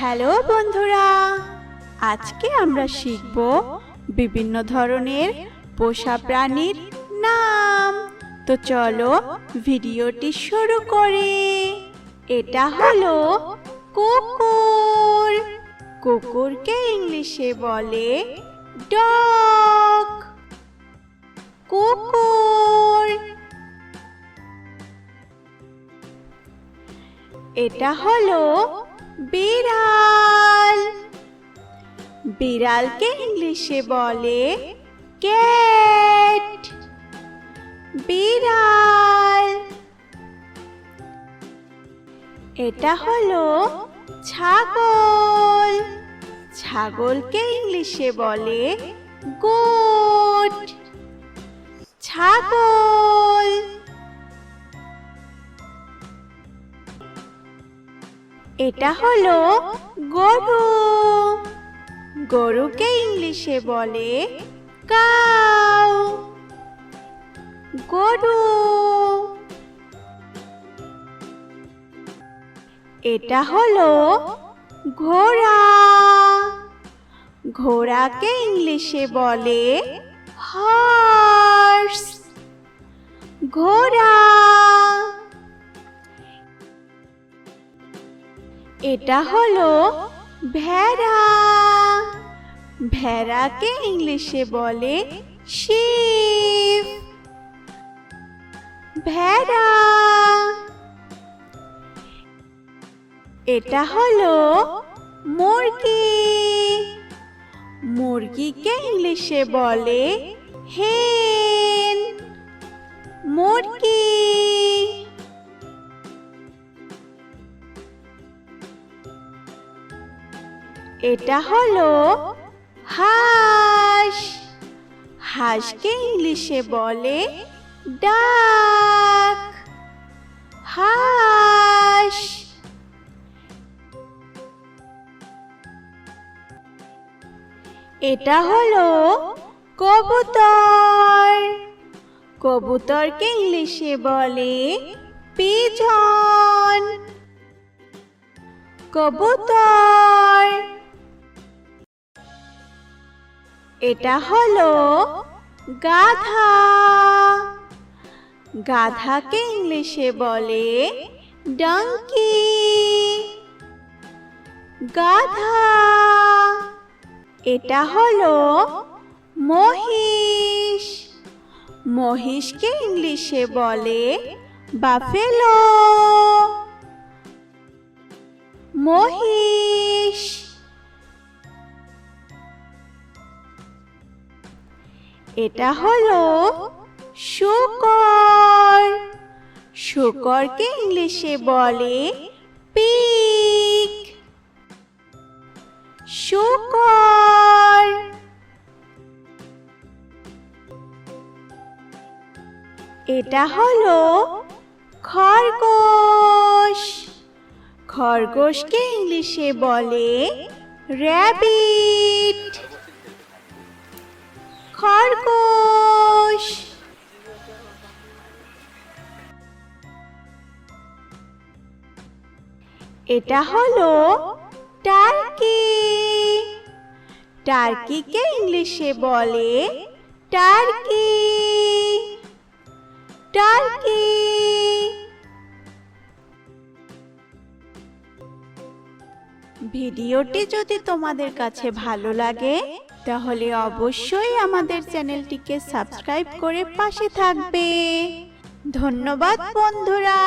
Hello বন্ধুরা, আজকে আমরা শিখব বিভিন্ন ধরনের পোষা প্রাণীর নাম। তো চলো ভিডিওটি শুরু করি। এটা হলো কুকুর। কুকুরকে ইংলিশে বলে ডগ। কুকুর। এটা হলো বিড়াল। বিড়ালকে ইংলিশে বলে ক্যাট। বিড়াল। এটা হলো ছাগল। ছাগলকে ইংলিশে বলে গোট। ছাগল। এটা হলো গরু। গরুকে ইংলিশে বলে কাউ। গরু। এটা হলো ঘোড়া। ঘোড়াকে ইংলিশে বলে হর্স। ঘোড়া। এটা হলো ভেড়া। ভেড়াকে ইংলিশে বলে শিপ। ভেড়া। এটা হলো মুরগি। মুরগিকে ইংলিশে বলে হেন। মুরগি। এটা হলো হাঁস। হাঁসকে ইংলিশে বলে ডাক। হাঁস। এটা হলো কবুতর। কবুতরকে ইংলিশে বলে পিজন। কবুতর। এটা হলো গাধা। গাধাকে ইংলিশে বলে ডাঙ্কি গাধা। এটা হলো মহিষ। মহিষকে ইংলিশে বলে বাফেলো মহিষ। এটা হলো শুকর। শুকরকে ইংলিশে বলে পিক। শুকর। এটা হলো খরগোশ। খরগোশকে ইংলিশে বলে র্যাবিট। এটা হলো টার্কি। টার্কিকে ইংলিশে বলে টার্কি। টার্কি। ভিডিওটি যদি তোমাদের কাছে ভালো লাগে তাহলে অবশ্যই আমাদের চ্যানেলটিকে সাবস্ক্রাইব করে পাশে থাকবে। ধন্যবাদ বন্ধুরা।